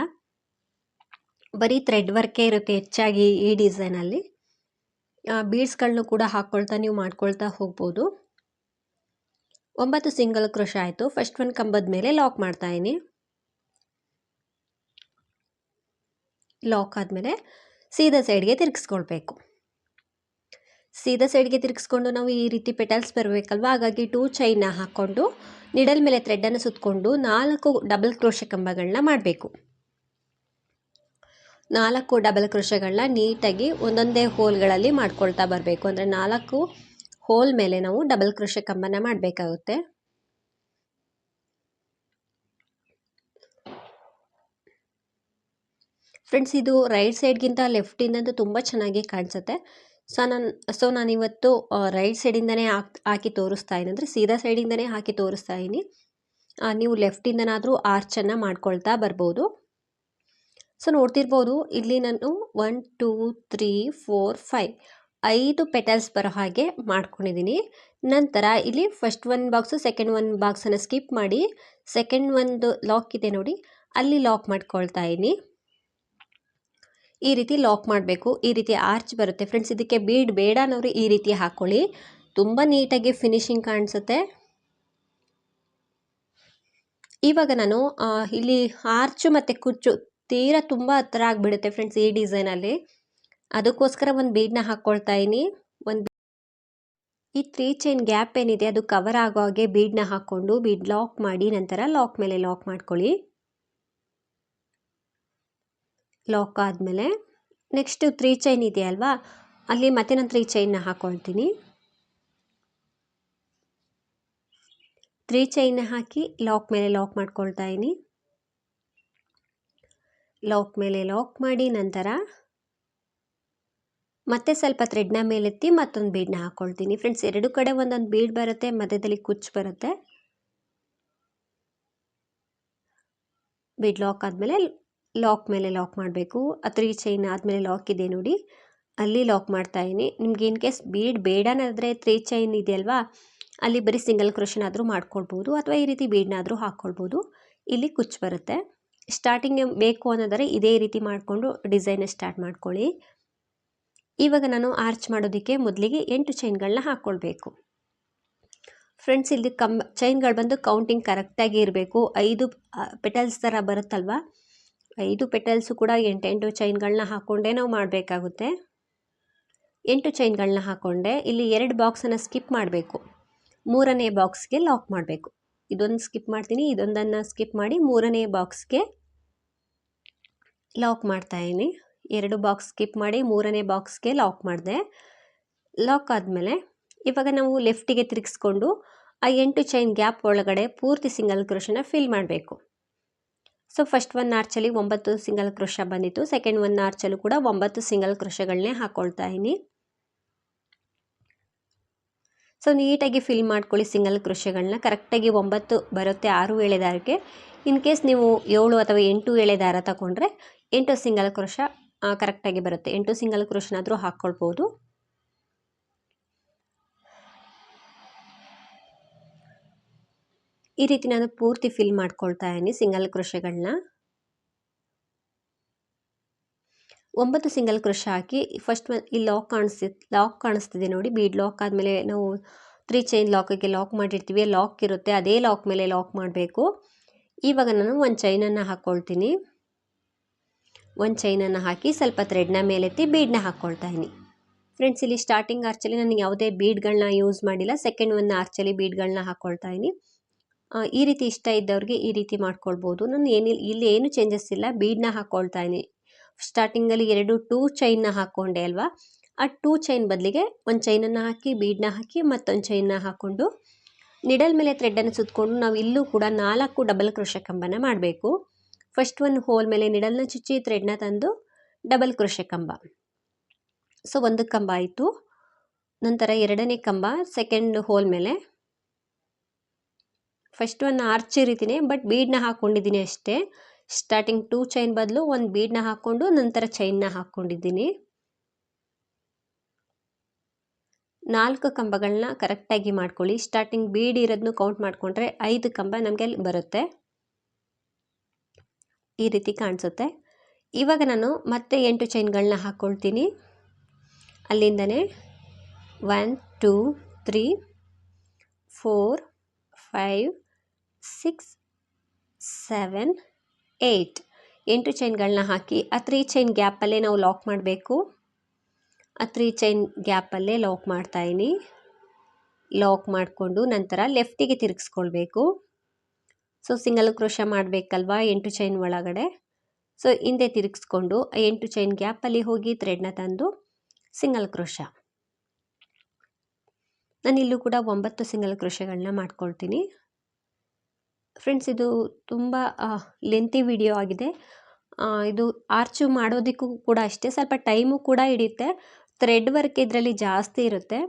ಬರೀ ಥ್ರೆಡ್ ವರ್ಕೇ ಇರುತ್ತೆ ಹೆಚ್ಚಾಗಿ ಈ ಡಿಸೈನಲ್ಲಿ ಬೀಡ್ಸ್ಗಳನ್ನೂ ಕೂಡ ಹಾಕ್ಕೊಳ್ತಾ ನೀವು ಮಾಡ್ಕೊಳ್ತಾ ಹೋಗ್ಬೋದು. ಒಂಬತ್ತು ಸಿಂಗಲ್ ಕ್ರೋಶ ಆಯಿತು. ಫಸ್ಟ್ ಒಂದು ಕಂಬದ ಮೇಲೆ ಲಾಕ್ ಮಾಡ್ತಾಯಿನಿ ಲಾಕ್ ಆದಮೇಲೆ ಸೀದಾ ಸೈಡ್ಗೆ ತಿರುಗಿಸ್ಕೊಳ್ಬೇಕು. ಸೀದಾ ಸೈಡ್ಗೆ ತಿರುಗಿಸ್ಕೊಂಡು ನಾವು ಈ ರೀತಿ ಪೆಟಲ್ಸ್ ಬರಬೇಕಲ್ವ? ಹಾಗಾಗಿ ಟೂ ಚೈನ ಹಾಕ್ಕೊಂಡು ನಿಡಲ್ ಮೇಲೆ ಥ್ರೆಡ್ಡನ್ನು ಸುತ್ತಕೊಂಡು ನಾಲ್ಕು ಡಬಲ್ ಕ್ರೋಶ ಕಂಬಗಳನ್ನ ಮಾಡಬೇಕು. ನಾಲ್ಕು ಡಬಲ್ ಕ್ರೋಶಗಳನ್ನ ನೀಟಾಗಿ ಒಂದೊಂದೇ ಹೋಲ್ಗಳಲ್ಲಿ ಮಾಡ್ಕೊಳ್ತಾ ಬರಬೇಕು. ಅಂದರೆ ನಾಲ್ಕು ಹೋಲ್ ಮೇಲೆ ನಾವು ಡಬಲ್ ಕ್ರೋಶ ಕಂಬನ ಮಾಡಬೇಕಾಗುತ್ತೆ. ಫ್ರೆಂಡ್ಸ್, ಇದು ರೈಟ್ ಸೈಡ್ಗಿಂತ ಲೆಫ್ಟಿಂದಂತೂ ತುಂಬ ಚೆನ್ನಾಗಿ ಕಾಣಿಸುತ್ತೆ. ಸೊ, ನಾನು, ಸೊ ನಾನಿವತ್ತು ರೈಟ್ ಸೈಡಿಂದನೇ ಹಾಕಿ ಹಾಕಿ ತೋರಿಸ್ತಾ ಇದ್ದೀನಿ ಅಂದರೆ ಸೀದಾ ಸೈಡಿಂದನೇ ಹಾಕಿ ತೋರಿಸ್ತಾ ಇದ್ದೀನಿ ನೀವು ಲೆಫ್ಟಿಂದನಾದರೂ ಆರ್ಚನ್ನು ಮಾಡ್ಕೊಳ್ತಾ ಬರ್ಬೋದು. ಸೊ ನೋಡ್ತಿರ್ಬೋದು. ಇಲ್ಲಿ ನಾನು one two three four five ಐದು ಪೆಟಲ್ಸ್ ಬರೋ ಹಾಗೆ ಮಾಡ್ಕೊಂಡಿದ್ದೀನಿ ನಂತರ ಇಲ್ಲಿ first one box second one ಬಾಕ್ಸನ್ನು skip ಮಾಡಿ ಸೆಕೆಂಡ್ ಒಂದು ಲಾಕ್ ಇದೆ ನೋಡಿ, ಅಲ್ಲಿ ಲಾಕ್ ಮಾಡ್ಕೊಳ್ತಾ ಇದ್ದೀನಿ. ಈ ರೀತಿ ಲಾಕ್ ಮಾಡಬೇಕು. ಈ ರೀತಿ ಆರ್ಚ್ ಬರುತ್ತೆ. ಫ್ರೆಂಡ್ಸ್ ಇದಕ್ಕೆ ಬೀಡ್ ಬೇಡ ಅನ್ನೋರು ಈ ರೀತಿ ಹಾಕ್ಕೊಳ್ಳಿ ತುಂಬ ನೀಟಾಗಿ ಫಿನಿಶಿಂಗ್ ಕಾಣಿಸುತ್ತೆ. ಇವಾಗ ನಾನು ಇಲ್ಲಿ ಆರ್ಚು ಮತ್ತು ಕುಚ್ಚು ತೀರಾ ತುಂಬ ಹತ್ತಿರ ಆಗಿಬಿಡುತ್ತೆ ಫ್ರೆಂಡ್ಸ್ ಈ ಡಿಸೈನಲ್ಲಿ ಅದಕ್ಕೋಸ್ಕರ ಒಂದು ಬೀಡನ್ನ ಹಾಕ್ಕೊಳ್ತಾ ಇದ್ದೀನಿ ಒಂದು ಈ ತ್ರೀ ಚೈನ್ ಗ್ಯಾಪ್ ಏನಿದೆ ಅದು ಕವರ್ ಆಗೋ ಹಾಗೆ ಬೀಡನ್ನ ಹಾಕ್ಕೊಂಡು ಬೀಡ್ ಲಾಕ್ ಮಾಡಿ ನಂತರ ಲಾಕ್ ಮೇಲೆ ಲಾಕ್ ಮಾಡ್ಕೊಳ್ಳಿ. ಲಾಕ್ ಆದಮೇಲೆ ನೆಕ್ಸ್ಟು ತ್ರೀ ಚೈನ್ ಇದೆ ಅಲ್ವಾ? ಅಲ್ಲಿ ಮತ್ತೆ ನಾನು ತ್ರೀ ಚೈನ್ನ ಹಾಕ್ಕೊಳ್ತೀನಿ ತ್ರೀ ಚೈನ್ನ ಹಾಕಿ ಲಾಕ್ ಮೇಲೆ ಲಾಕ್ ಮಾಡ್ಕೊಳ್ತಾ ಇದ್ದೀನಿ ಲಾಕ್ ಮೇಲೆ ಲಾಕ್ ಮಾಡಿ ನಂತರ ಮತ್ತೆ ಸ್ವಲ್ಪ ಥ್ರೆಡ್ನ ಮೇಲೆತ್ತಿ ಮತ್ತೊಂದು ಬೀಡ್ನ ಹಾಕ್ಕೊಳ್ತೀನಿ ಫ್ರೆಂಡ್ಸ್ ಎರಡು ಕಡೆ ಒಂದೊಂದು ಬೀಡ್ ಬರುತ್ತೆ, ಮಧ್ಯದಲ್ಲಿ ಕುಚ್ಚು ಬರುತ್ತೆ. ಬೀಡ್ ಲಾಕ್ ಆದಮೇಲೆ ಲಾಕ್ ಮೇಲೆ ಲಾಕ್ ಮಾಡಬೇಕು. ಆ ತ್ರೀ ಚೈನ್ ಆದಮೇಲೆ ಲಾಕ್ ಇದೆ ನೋಡಿ. ಅಲ್ಲಿ ಲಾಕ್ ಮಾಡ್ತಾ ಇದ್ದೀನಿ. ನಿಮ್ಗೆ ಇನ್ ಕೇಸ್ ಬೀಡ್ ಬೇಡನಾದರೆ ತ್ರೀ ಚೈನ್ ಇದೆ ಅಲ್ವಾ ಅಲ್ಲಿ ಬರೀ ಸಿಂಗಲ್ ಕ್ರೋಶನಾದರೂ ಮಾಡ್ಕೊಳ್ಬೋದು, ಅಥವಾ ಈ ರೀತಿ ಬೀಡ್ನಾದರೂ ಹಾಕ್ಕೊಳ್ಬೋದು ಇಲ್ಲಿ ಕುಚ್ಚು ಬರುತ್ತೆ. ಸ್ಟಾರ್ಟಿಂಗ್ ಬೇಕು ಅನ್ನೋದಾದ್ರೆ ಇದೇ ರೀತಿ ಮಾಡಿಕೊಂಡು ಡಿಸೈನ್ ಸ್ಟಾರ್ಟ್ ಮಾಡ್ಕೊಳ್ಳಿ. ಇವಾಗ ನಾನು ಆರ್ಚ್ ಮಾಡೋದಕ್ಕೆ ಮೊದಲಿಗೆ ಎಂಟು ಚೈನ್ಗಳನ್ನ ಹಾಕ್ಕೊಳ್ಬೇಕು. ಫ್ರೆಂಡ್ಸ್ ಇಲ್ಲಿ ಕಮ್ ಚೈನ್ಗಳು ಬಂದು ಕೌಂಟಿಂಗ್ ಕರೆಕ್ಟಾಗಿ ಇರಬೇಕು. ಐದು ಪೆಟಲ್ಸ್ ಥರ ಬರುತ್ತಲ್ವ? ಐದು ಪೆಟಲ್ಸು ಕೂಡ ಎಂಟೆಂಟು ಚೈನ್ಗಳನ್ನ ಹಾಕ್ಕೊಂಡೇ ನಾವು ಮಾಡಬೇಕಾಗುತ್ತೆ. ಎಂಟು ಚೈನ್ಗಳನ್ನ ಹಾಕ್ಕೊಂಡೆ. ಇಲ್ಲಿ ಎರಡು ಬಾಕ್ಸನ್ನು ಸ್ಕಿಪ್ ಮಾಡಬೇಕು. ಮೂರನೇ ಬಾಕ್ಸ್ಗೆ ಲಾಕ್ ಮಾಡಬೇಕು. ಇದೊಂದು ಸ್ಕಿಪ್ ಮಾಡ್ತೀನಿ. ಇದೊಂದನ್ನು ಸ್ಕಿಪ್ ಮಾಡಿ ಮೂರನೇ ಬಾಕ್ಸ್ಗೆ ಲಾಕ್ ಮಾಡ್ತಾಯಿದ್ದೀನಿ ಎರಡು ಬಾಕ್ಸ್ ಸ್ಕಿಪ್ ಮಾಡಿ ಮೂರನೇ ಬಾಕ್ಸ್ಗೆ ಲಾಕ್ ಮಾಡಿದೆ. ಲಾಕ್ ಆದಮೇಲೆ ಇವಾಗ ನಾವು ಲೆಫ್ಟಿಗೆ ತಿರುಗಿಸ್ಕೊಂಡು ಆ ಎಂಟು ಚೈನ್ ಗ್ಯಾಪ್ ಒಳಗಡೆ ಪೂರ್ತಿ ಸಿಂಗಲ್ ಕ್ರೋಶನ ಫಿಲ್ ಮಾಡಬೇಕು. ಸೊ ಫಸ್ಟ್ ಒನ್ ಆರ್ಚಲ್ಲಿ ಒಂಬತ್ತು ಸಿಂಗಲ್ ಕ್ರೋಶ ಬಂದಿತ್ತು. ಸೆಕೆಂಡ್ ಒನ್ ಆರ್ಚಲ್ಲೂ ಕೂಡ ಒಂಬತ್ತು ಸಿಂಗಲ್ ಕ್ರೋಶಗಳನ್ನೇ ಹಾಕ್ಕೊಳ್ತಾ ಇದ್ದೀನಿ. ಸೊ ನೀಟಾಗಿ ಫಿಲ್ ಮಾಡ್ಕೊಳ್ಳಿ ಸಿಂಗಲ್ ಕೃಷಿಗಳನ್ನ ಕರೆಕ್ಟಾಗಿ ಒಂಬತ್ತು ಬರುತ್ತೆ ಆರು ಎಳೆದಾರಕ್ಕೆ. ಇನ್ ಕೇಸ್ ನೀವು ಏಳು ಅಥವಾ ಎಂಟು ಎಳೆದಾರ ತಗೊಂಡ್ರೆ ಎಂಟು ಸಿಂಗಲ್ ಕೃಷ ಕರೆಕ್ಟಾಗಿ ಬರುತ್ತೆ. ಎಂಟು ಸಿಂಗಲ್ ಕೃಷನಾದರೂ ಹಾಕ್ಕೊಳ್ಬೋದು. ಈ ರೀತಿ ನಾನು ಪೂರ್ತಿ ಫಿಲ್ ಮಾಡ್ಕೊಳ್ತಾ ಇದ್ದೀನಿ ಸಿಂಗಲ್ ಕೃಷಿಗಳನ್ನ ಒಂಬತ್ತು ಸಿಂಗಲ್ ಕ್ರಷ್ ಹಾಕಿ ಫಸ್ಟ್ ಈ ಲಾಕ್ ಕಾಣಿಸ್ತಿ ಲಾಕ್ ಕಾಣಿಸ್ತಿದೆ ನೋಡಿ ಬೀಡ್ ಲಾಕ್ ಆದಮೇಲೆ ನಾವು ತ್ರೀ ಚೈನ್ ಲಾಕಿಗೆ ಲಾಕ್ ಮಾಡಿರ್ತೀವಿ ಲಾಕ್ ಇರುತ್ತೆ, ಅದೇ ಲಾಕ್ ಮೇಲೆ ಲಾಕ್ ಮಾಡಬೇಕು. ಇವಾಗ ನಾನು ಒಂದು ಚೈನನ್ನು ಹಾಕ್ಕೊಳ್ತೀನಿ ಒಂದು ಚೈನನ್ನು ಹಾಕಿ ಸ್ವಲ್ಪ ಥ್ರೆಡ್ನ ಮೇಲೆತ್ತಿ ಬೀಡನ್ನ ಇದ್ದೀನಿ. ಫ್ರೆಂಡ್ಸ್, ಇಲ್ಲಿ ಸ್ಟಾರ್ಟಿಂಗ್ ಆರ್ಚಲ್ಲಿ ನಾನು ಯಾವುದೇ ಬೀಡ್ಗಳನ್ನ ಯೂಸ್ ಮಾಡಿಲ್ಲ, ಸೆಕೆಂಡ್ ಒಂದು ಆರ್ಚಲ್ಲಿ ಬೀಡ್ಗಳನ್ನ ಹಾಕ್ಕೊಳ್ತಾ ಇದ್ದೀನಿ. ಈ ರೀತಿ ಇಷ್ಟ ಇದ್ದವ್ರಿಗೆ ಈ ರೀತಿ ಮಾಡ್ಕೊಳ್ಬೋದು. ನಾನು ಏನಿಲ್ಲ ಇಲ್ಲಿ ಏನು ಚೇಂಜಸ್ ಇಲ್ಲ ಬೀಡನ್ನ ಹಾಕ್ಕೊಳ್ತಾ ಇದ್ದೀನಿ. ಸ್ಟಾರ್ಟಿಂಗಲ್ಲಿ ಎರಡು ಟೂ ಚೈನ್ನ ಹಾಕ್ಕೊಂಡೆ ಅಲ್ವಾ? ಆ ಟೂ ಚೈನ್ ಬದಲಿಗೆ ಒಂದು ಚೈನನ್ನು ಹಾಕಿ ಬೀಡನ್ನ ಹಾಕಿ ಮತ್ತೊಂದು ಚೈನ್ನ ಹಾಕ್ಕೊಂಡು ನಿಡಲ್ ಮೇಲೆ ಥ್ರೆಡ್ಡನ್ನು ಸುತ್ತಕೊಂಡು ನಾವು ಇಲ್ಲೂ ಕೂಡ ನಾಲ್ಕು ಡಬಲ್ ಕ್ರೋಶ ಕಂಬನ ಮಾಡಬೇಕು. ಫಸ್ಟ್ ಒಂದು ಹೋಲ್ ಮೇಲೆ ನಿಡಲ್ನ ಚುಚ್ಚಿ ಥ್ರೆಡ್ನ ತಂದು ಡಬಲ್ ಕ್ರೋಶ ಕಂಬ ಸೊ ಒಂದು ಕಂಬ ಆಯಿತು. ನಂತರ ಎರಡನೇ ಕಂಬ ಸೆಕೆಂಡ್ ಹೋಲ್ ಮೇಲೆ. ಫಸ್ಟ್ ಒಂದು ಆರ್ಚ್ ರೀತಿನೇ ಬಟ್ ಬೀಡನ್ನ ಹಾಕ್ಕೊಂಡಿದ್ದೀನಿ ಅಷ್ಟೇ. ಸ್ಟಾರ್ಟಿಂಗ್ ಟೂ ಚೈನ್ ಬದಲು ಒಂದು ಬೀಡನ್ನ ಹಾಕ್ಕೊಂಡು ನಂತರ ಚೈನ್ನ ಹಾಕ್ಕೊಂಡಿದ್ದೀನಿ. ನಾಲ್ಕು ಕಂಬಗಳನ್ನ ಕರೆಕ್ಟಾಗಿ ಮಾಡ್ಕೊಳ್ಳಿ. ಸ್ಟಾರ್ಟಿಂಗ್ ಬೀಡ್ ಇರೋದನ್ನು ಕೌಂಟ್ ಮಾಡಿಕೊಂಡ್ರೆ ಐದು ಕಂಬ ನಮಗೆ ಅಲ್ಲಿ ಬರುತ್ತೆ. ಈ ರೀತಿ ಕಾಣಿಸುತ್ತೆ. ಇವಾಗ ನಾನು ಮತ್ತೆ ಎಂಟು ಚೈನ್ಗಳನ್ನ ಹಾಕ್ಕೊಳ್ತೀನಿ. ಅಲ್ಲಿಂದನೇ one two three four five six seven eight. ಎಂಟು ಚೈನ್ಗಳನ್ನ ಹಾಕಿ, ಆ ತ್ರೀ ಚೈನ್ ಗ್ಯಾಪಲ್ಲೇ ನಾವು ಲಾಕ್ ಮಾಡಬೇಕು. ಆ ತ್ರೀ ಚೈನ್ ಗ್ಯಾಪಲ್ಲೇ ಲಾಕ್ ಮಾಡ್ತಾಯಿನಿ ಲಾಕ್ ಮಾಡಿಕೊಂಡು ನಂತರ ಲೆಫ್ಟಿಗೆ ತಿರುಗಿಸ್ಕೊಳ್ಬೇಕು. ಸೊ, ಸಿಂಗಲ್ ಕ್ರೋಶ ಮಾಡಬೇಕಲ್ವಾ ಎಂಟು ಚೈನ್ ಒಳಗಡೆ? ಸೊ, ಹಿಂದೆ ತಿರುಗಿಸ್ಕೊಂಡು ಎಂಟು ಚೈನ್ ಗ್ಯಾಪಲ್ಲಿ ಹೋಗಿ ಥ್ರೆಡ್ನ ತಂದು ಸಿಂಗಲ್ ಕ್ರೋಶ. ನಾನು ಇಲ್ಲೂ ಕೂಡ ಒಂಬತ್ತು ಸಿಂಗಲ್ ಕ್ರೋಶಗಳನ್ನ ಮಾಡ್ಕೊಳ್ತೀನಿ. ಫ್ರೆಂಡ್ಸ್ ಇದು ತುಂಬ ಲೆಂತಿ ವಿಡಿಯೋ ಆಗಿದೆ. ಇದು ಆರ್ಚು ಮಾಡೋದಕ್ಕೂ ಕೂಡ ಅಷ್ಟೇ, ಸ್ವಲ್ಪ ಟೈಮು ಕೂಡ ಹಿಡಿಯುತ್ತೆ. ಥ್ರೆಡ್ ವರ್ಕ್ ಇದರಲ್ಲಿ ಜಾಸ್ತಿ ಇರುತ್ತೆ.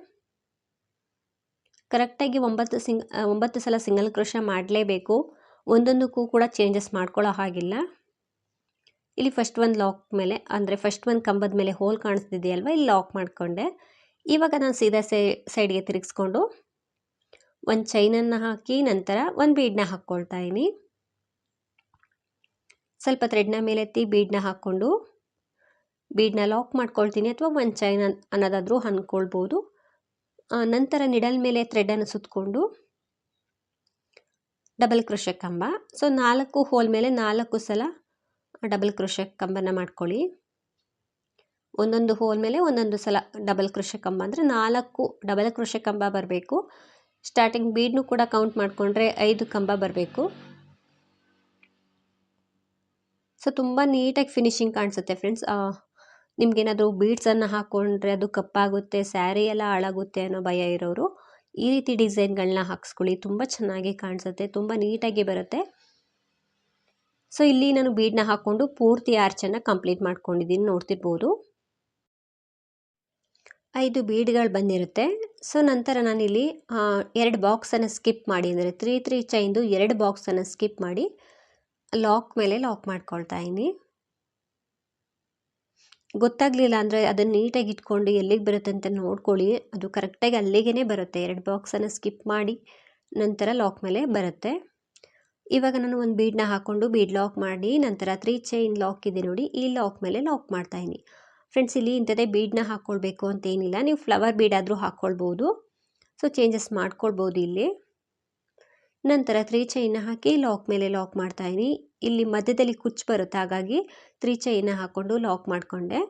ಕರೆಕ್ಟಾಗಿ ಒಂಬತ್ತು ಸಿಂಗ್ ಒಂಬತ್ತು ಸಲ ಸಿಂಗಲ್ ಕ್ರೋಶ ಮಾಡಲೇಬೇಕು. ಒಂದೊಂದಕ್ಕೂ ಕೂಡ ಚೇಂಜಸ್ ಮಾಡ್ಕೊಳ್ಳೋ ಹಾಗಿಲ್ಲ. ಇಲ್ಲಿ ಫಸ್ಟ್ ಒಂದು ಲಾಕ್ ಮೇಲೆ, ಅಂದರೆ ಫಸ್ಟ್ ಒಂದು ಕಂಬದ ಮೇಲೆ ಹೋಲ್ ಕಾಣಿಸ್ತಿದೆಯಲ್ವ, ಇಲ್ಲಿ ಲಾಕ್ ಮಾಡಿಕೊಂಡೆ. ಇವಾಗ ನಾನು ಸೀದಾ ಸೈಡ್ಗೆ ತಿರುಗಿಸ್ಕೊಂಡು ಒಂದು ಚೈನನ್ನು ಹಾಕಿ ನಂತರ ಒಂದು ಬೀಡನ್ನ ಹಾಕ್ಕೊಳ್ತಾ ಇದ್ದೀನಿ ಸ್ವಲ್ಪ ಥ್ರೆಡ್ನ ಮೇಲೆತ್ತಿ ಬೀಡನ್ನ ಹಾಕ್ಕೊಂಡು ಬೀಡನ್ನ ಲಾಕ್ ಮಾಡ್ಕೊಳ್ತೀನಿ ಅಥವಾ ಒಂದು ಚೈನ್ ಅನ್ನೋದಾದರೂ ಅಂದ್ಕೊಳ್ಬೋದು ನಂತರ ನಿಡಲ್ ಮೇಲೆ ಥ್ರೆಡನ್ನು ಸುತ್ತಕೊಂಡು ಡಬಲ್ ಕ್ರೋಶ ಕಂಬ. ಸೊ ನಾಲ್ಕು ಹೋಲ್ ಮೇಲೆ ನಾಲ್ಕು ಸಲ ಡಬಲ್ ಕ್ರೋಶ ಕಂಬನ ಮಾಡ್ಕೊಳ್ಳಿ. ಒಂದೊಂದು ಹೋಲ್ ಮೇಲೆ ಒಂದೊಂದು ಸಲ ಡಬಲ್ ಕ್ರೋಶ ಕಂಬ ಅಂದರೆ ನಾಲ್ಕು ಡಬಲ್ ಕ್ರೋಶ ಕಂಬ ಬರಬೇಕು. ಸ್ಟಾರ್ಟಿಂಗ್ ಬೀಡ್ನು ಕೂಡ ಕೌಂಟ್ ಮಾಡಿಕೊಂಡ್ರೆ ಐದು ಕಂಬ ಬರಬೇಕು. ಸೊ ತುಂಬ ನೀಟಾಗಿ ಫಿನಿಶಿಂಗ್ ಕಾಣಿಸುತ್ತೆ ಫ್ರೆಂಡ್ಸ್ ನಿಮಗೇನಾದರೂ ಬೀಡ್ಸನ್ನು ಹಾಕ್ಕೊಂಡ್ರೆ ಅದು ಕಪ್ಪಾಗುತ್ತೆ ಸ್ಯಾರಿ ಎಲ್ಲ ಹಾಳಾಗುತ್ತೆ ಅನ್ನೋ ಭಯ ಇರೋರು, ಈ ರೀತಿ ಡಿಸೈನ್ಗಳನ್ನ ಹಾಕ್ಸ್ಕೊಳ್ಳಿ. ತುಂಬ ಚೆನ್ನಾಗಿ ಕಾಣಿಸುತ್ತೆ, ತುಂಬ ನೀಟಾಗಿ ಬರುತ್ತೆ. ಸೊ ಇಲ್ಲಿ ನಾನು ಬೀಡನ್ನ ಹಾಕ್ಕೊಂಡು ಪೂರ್ತಿ ಆರ್ಚನ್ನು ಕಂಪ್ಲೀಟ್ ಮಾಡ್ಕೊಂಡಿದ್ದೀನಿ, ನೋಡ್ತಿರ್ಬೋದು. ಐದು ಬೀಡ್ಗಳು ಬಂದಿರುತ್ತೆ. ಸೊ, ನಂತರ ನಾನಿಲ್ಲಿ ಎರಡು ಬಾಕ್ಸನ್ನು ಸ್ಕಿಪ್ ಮಾಡಿ ಅಂದರೆ ತ್ರೀ ತ್ರೀ ಚೈನ್ದು ಎರಡು ಬಾಕ್ಸನ್ನು ಸ್ಕಿಪ್ ಮಾಡಿ ಲಾಕ್ ಮೇಲೆ ಲಾಕ್ ಮಾಡ್ಕೊಳ್ತಾ ಇದ್ದೀನಿ. ಗೊತ್ತಾಗಲಿಲ್ಲ ಅಂದರೆ ಅದನ್ನು ನೀಟಾಗಿ ಇಟ್ಕೊಂಡು ಎಲ್ಲಿಗೆ ಬರುತ್ತೆ ಅಂತ ನೋಡ್ಕೊಳ್ಳಿ. ಅದು ಕರೆಕ್ಟಾಗಿ ಅಲ್ಲಿಗೇ ಬರುತ್ತೆ. ಎರಡು ಬಾಕ್ಸನ್ನು ಸ್ಕಿಪ್ ಮಾಡಿ ನಂತರ ಲಾಕ್ ಮೇಲೆ ಬರುತ್ತೆ. ಇವಾಗ ನಾನು ಒಂದು ಬೀಡನ್ನ ಹಾಕ್ಕೊಂಡು ಬೀಡ್ ಲಾಕ್ ಮಾಡಿ ನಂತರ ತ್ರೀ ಚೈನ್ ಲಾಕ್ ಇದೆ ನೋಡಿ, ಈ ಲಾಕ್ ಮೇಲೆ ಲಾಕ್ ಮಾಡ್ತಾಯಿದ್ದೀನಿ ಫ್ರೆಂಡ್ಸ್ ಇಲ್ಲಿ ಇಂಥದ್ದೇ ಬೀಡನ್ನ ಹಾಕ್ಕೊಳ್ಬೇಕು ಅಂತೇನಿಲ್ಲ ನೀವು ಫ್ಲವರ್ ಬೀಡ್ ಆದರೂ ಹಾಕ್ಕೊಳ್ಬೋದು ಸೊ ಚೇಂಜಸ್ ಮಾಡ್ಕೊಳ್ಬೋದು ಇಲ್ಲಿ. ನಂತರ ತ್ರೀ ಚೈನ ಹಾಕಿ ಲಾಕ್ ಮೇಲೆ ಲಾಕ್ ಮಾಡ್ತಾಯಿನಿ ಇಲ್ಲಿ ಮಧ್ಯದಲ್ಲಿ ಕುಚ್ಚು ಬರುತ್ತೆ? ಹಾಗಾಗಿ ತ್ರೀ ಚೈನ ಹಾಕ್ಕೊಂಡು ಲಾಕ್ ಮಾಡಿಕೊಂಡೆ.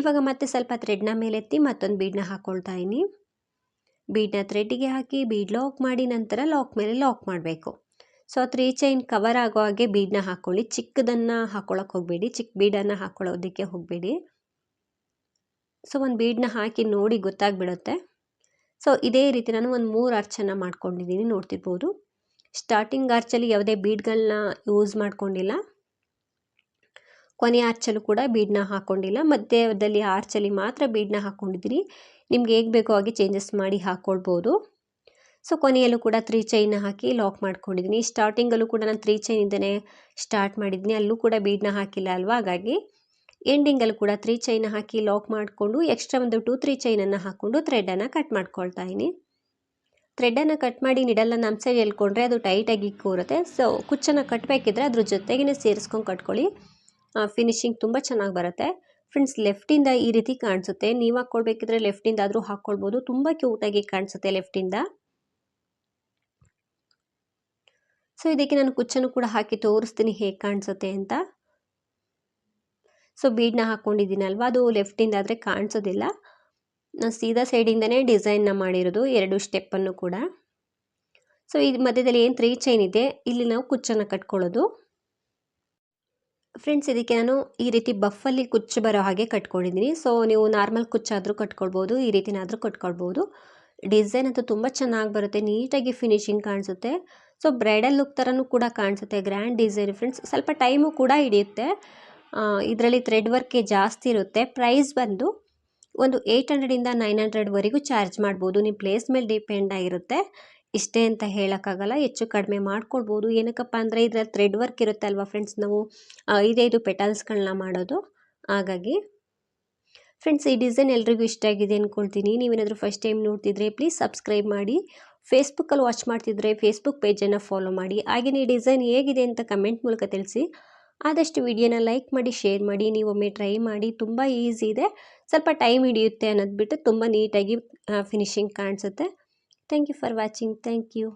ಇವಾಗ ಮತ್ತೆ ಸ್ವಲ್ಪ ಥ್ರೆಡ್ನ ಮೇಲೆತ್ತಿ ಮತ್ತೊಂದು ಬೀಡನ್ನ ಹಾಕ್ಕೊಳ್ತಾ ಇದ್ದೀನಿ ಬೀಡನ್ನ ಥ್ರೆಡ್ಡಿಗೆ ಹಾಕಿ ಬೀಡ್ ಲಾಕ್ ಮಾಡಿ ನಂತರ ಲಾಕ್ ಮೇಲೆ ಲಾಕ್ ಮಾಡಬೇಕು. ಸೊ ತ್ರೀ ಚೈನ್ ಕವರ್ ಆಗೋ ಹಾಗೆ ಬೀಡನ್ನ ಹಾಕ್ಕೊಳ್ಳಿ ಚಿಕ್ಕದನ್ನು ಹಾಕ್ಕೊಳಕ್ಕೆ ಹೋಗಬೇಡಿ. ಚಿಕ್ಕ ಬೀಡನ್ನು ಹಾಕ್ಕೊಳ್ಳೋದಕ್ಕೆ ಹೋಗಬೇಡಿ. ಸೊ ಒಂದು ಬೀಡನ್ನ ಹಾಕಿ ನೋಡಿ ಗೊತ್ತಾಗ್ಬಿಡುತ್ತೆ. ಸೊ ಇದೇ ರೀತಿ ನಾನು ಒಂದು ಮೂರು ಆರ್ಚನ್ನು ಮಾಡ್ಕೊಂಡಿದ್ದೀನಿ ನೋಡ್ತಿರ್ಬೋದು. ಸ್ಟಾರ್ಟಿಂಗ್ ಆರ್ಚಲ್ಲಿ ಯಾವುದೇ ಬೀಡ್ಗಳನ್ನ ಯೂಸ್ ಮಾಡ್ಕೊಂಡಿಲ್ಲ. ಕೊನೆ ಆರ್ಚಲ್ಲೂ ಕೂಡ ಬೀಡನ್ನ ಹಾಕ್ಕೊಂಡಿಲ್ಲ ಮಧ್ಯದಲ್ಲಿ ಆರ್ಚಲ್ಲಿ ಮಾತ್ರ ಬೀಡನ್ನ ಹಾಕ್ಕೊಂಡಿದ್ದೀನಿ ನಿಮ್ಗೆ ಹೇಗೆ ಬೇಕೋ ಹಾಗೆ ಚೇಂಜಸ್ ಮಾಡಿ ಹಾಕ್ಕೊಳ್ಬೋದು ಸೊ ಕೊನೆಯಲ್ಲೂ ಕೂಡ ತ್ರೀ ಚೈನ್ನ ಹಾಕಿ ಲಾಕ್ ಮಾಡ್ಕೊಂಡಿದ್ದೀನಿ ಸ್ಟಾರ್ಟಿಂಗಲ್ಲೂ ಕೂಡ ನಾನು ತ್ರೀ ಚೈನಿಂದನೇ ಸ್ಟಾರ್ಟ್ ಮಾಡಿದ್ದೀನಿ ಅಲ್ಲೂ ಕೂಡ ಬೀಡನ್ನ ಹಾಕಿಲ್ಲ ಅಲ್ವಾ? ಹಾಗಾಗಿ ಎಂಡಿಂಗಲ್ಲೂ ಕೂಡ ತ್ರೀ ಚೈನ್ ಹಾಕಿ ಲಾಕ್ ಮಾಡಿಕೊಂಡು ಎಕ್ಸ್ಟ್ರಾ ಒಂದು ಟೂ ತ್ರೀ ಚೈನನ್ನು ಹಾಕ್ಕೊಂಡು ಥ್ರೆಡನ್ನು ಕಟ್ ಮಾಡ್ಕೊಳ್ತಾ ಇದ್ದೀನಿ ಥ್ರೆಡನ್ನು ಕಟ್ ಮಾಡಿ ನಿಡಲ್ಲ ನಮ್ಮ ಸೈಡ್ ಎಳ್ಕೊಂಡ್ರೆ ಅದು ಟೈಟಾಗಿ ಕೂರುತ್ತೆ. ಸೊ ಕುಚ್ಚನ್ನು ಕಟ್ಟಬೇಕಿದ್ರೆ ಅದ್ರ ಜೊತೆಗೇ ಸೇರಿಸ್ಕೊಂಡು ಕಟ್ಕೊಳ್ಳಿ. ಫಿನಿಶಿಂಗ್ ತುಂಬ ಚೆನ್ನಾಗಿ ಬರುತ್ತೆ. ಫ್ರೆಂಡ್ಸ್ ಲೆಫ್ಟಿಂದ ಈ ರೀತಿ ಕಾಣಿಸುತ್ತೆ. ನೀವು ಹಾಕ್ಕೊಳ್ಬೇಕಿದ್ರೆ ಲೆಫ್ಟಿಂದ ಆದರೂ ಹಾಕ್ಕೊಳ್ಬೋದು. ತುಂಬ ಕ್ಯೂಟಾಗಿ ಕಾಣಿಸುತ್ತೆ ಲೆಫ್ಟಿಂದ ಸೊ ಇದಕ್ಕೆ ನಾನು ಕುಚ್ಚನ್ನು ಕೂಡ ಹಾಕಿ ತೋರಿಸ್ತೀನಿ ಹೇಗೆ ಕಾಣಿಸುತ್ತೆ ಅಂತ. ಸೊ ಬೀಡನ್ನ ಹಾಕ್ಕೊಂಡಿದ್ದೀನಲ್ವ ಅದು ಲೆಫ್ಟಿಂದ ಆದರೆ ಕಾಣಿಸೋದಿಲ್ಲ. ನಾನು ಸೀದಾ ಸೈಡಿಂದನೇ ಡಿಸೈನ್ನ ಮಾಡಿರೋದು, ಎರಡು ಸ್ಟೆಪ್ಪನ್ನು ಕೂಡ. ಸೊ ಇದು ಮಧ್ಯದಲ್ಲಿ ಏನು ತ್ರೀ ಚೈನ್ ಇದೆ, ಇಲ್ಲಿ ನಾವು ಕುಚ್ಚನ್ನು ಕಟ್ಕೊಳ್ಳೋದು. ಫ್ರೆಂಡ್ಸ್ ಇದಕ್ಕೆ ನಾನು ಈ ರೀತಿ ಬಫಲ್ಲಿ ಕುಚ್ಚು ಬರೋ ಹಾಗೆ ಕಟ್ಕೊಂಡಿದ್ದೀನಿ. ಸೊ ನೀವು ನಾರ್ಮಲ್ ಕುಚ್ಚಾದರೂ ಕಟ್ಕೊಳ್ಬೋದು, ಈ ರೀತಿನಾದರೂ ಕಟ್ಕೊಳ್ಬೋದು. ಡಿಸೈನ್ ಅಂತೂ ತುಂಬ ಚೆನ್ನಾಗಿ ಬರುತ್ತೆ, ನೀಟಾಗಿ ಫಿನಿಶಿಂಗ್ ಕಾಣಿಸುತ್ತೆ. ಸೊ ಬ್ರೈಡಲ್ ಲುಕ್ ಥರನೂ ಕೂಡ ಕಾಣಿಸುತ್ತೆ ಗ್ರ್ಯಾಂಡ್ ಡಿಸೈನ್ ಫ್ರೆಂಡ್ಸ್ ಸ್ವಲ್ಪ ಟೈಮು ಕೂಡ ಹಿಡಿಯುತ್ತೆ. ಇದರಲ್ಲಿ ಥ್ರೆಡ್ ವರ್ಕೆ ಜಾಸ್ತಿ ಇರುತ್ತೆ. ಪ್ರೈಸ್ ಬಂದು ಒಂದು ಏಯ್ಟ್ ಹಂಡ್ರೆಡಿಂದ ನೈನ್ ಹಂಡ್ರೆಡ್ವರೆಗೂ ಚಾರ್ಜ್ ಮಾಡ್ಬೋದು. ನಿಮ್ಮ ಪ್ಲೇಸ್ ಮೇಲೆ ಡಿಪೆಂಡ್ ಆಗಿರುತ್ತೆ. ಇಷ್ಟೇ ಅಂತ ಹೇಳೋಕ್ಕಾಗಲ್ಲ. ಹೆಚ್ಚು ಕಡಿಮೆ ಮಾಡ್ಕೊಳ್ಬೋದು ಏನಕ್ಕಪ್ಪ ಅಂದರೆ ಇದರಲ್ಲಿ ಥ್ರೆಡ್ ವರ್ಕ್ ಇರುತ್ತೆ ಅಲ್ವಾ ಫ್ರೆಂಡ್ಸ್ ನಾವು ಐದೈದು ಪೆಟಲ್ಸ್ಗಳನ್ನ ಮಾಡೋದು. ಹಾಗಾಗಿ ಫ್ರೆಂಡ್ಸ್ ಈ ಡಿಸೈನ್ ಎಲ್ರಿಗೂ ಇಷ್ಟ ಆಗಿದೆ ಅಂದ್ಕೊಳ್ತೀನಿ ನೀವೇನಾದರೂ ಫಸ್ಟ್ ಟೈಮ್ ನೋಡ್ತಿದ್ರೆ ಪ್ಲೀಸ್ ಸಬ್ಸ್ಕ್ರೈಬ್ ಮಾಡಿ. ಫೇಸ್ಬುಕ್ಕಲ್ಲಿ ವಾಚ್ ಮಾಡ್ತಿದ್ರೆ ಫೇಸ್ಬುಕ್ ಪೇಜನ್ನು ಫಾಲೋ ಮಾಡಿ. ಹಾಗೆಯೇ ಈ ಡಿಸೈನ್ ಹೇಗಿದೆ ಅಂತ ಕಮೆಂಟ್ ಮೂಲಕ ತಿಳಿಸಿ. ಆದಷ್ಟು ವಿಡಿಯೋನ ಲೈಕ್ ಮಾಡಿ, ಶೇರ್ ಮಾಡಿ ನೀವೊಮ್ಮೆ ಟ್ರೈ ಮಾಡಿ, ತುಂಬ ಈಸಿ ಇದೆ. ಸ್ವಲ್ಪ ಟೈಮ್ ಹಿಡಿಯುತ್ತೆ ಅನ್ನೋದು ಬಿಟ್ಟು ತುಂಬ ನೀಟಾಗಿ ಫಿನಿಶಿಂಗ್ ಕಾಣಿಸುತ್ತೆ. Thank you for watching thank you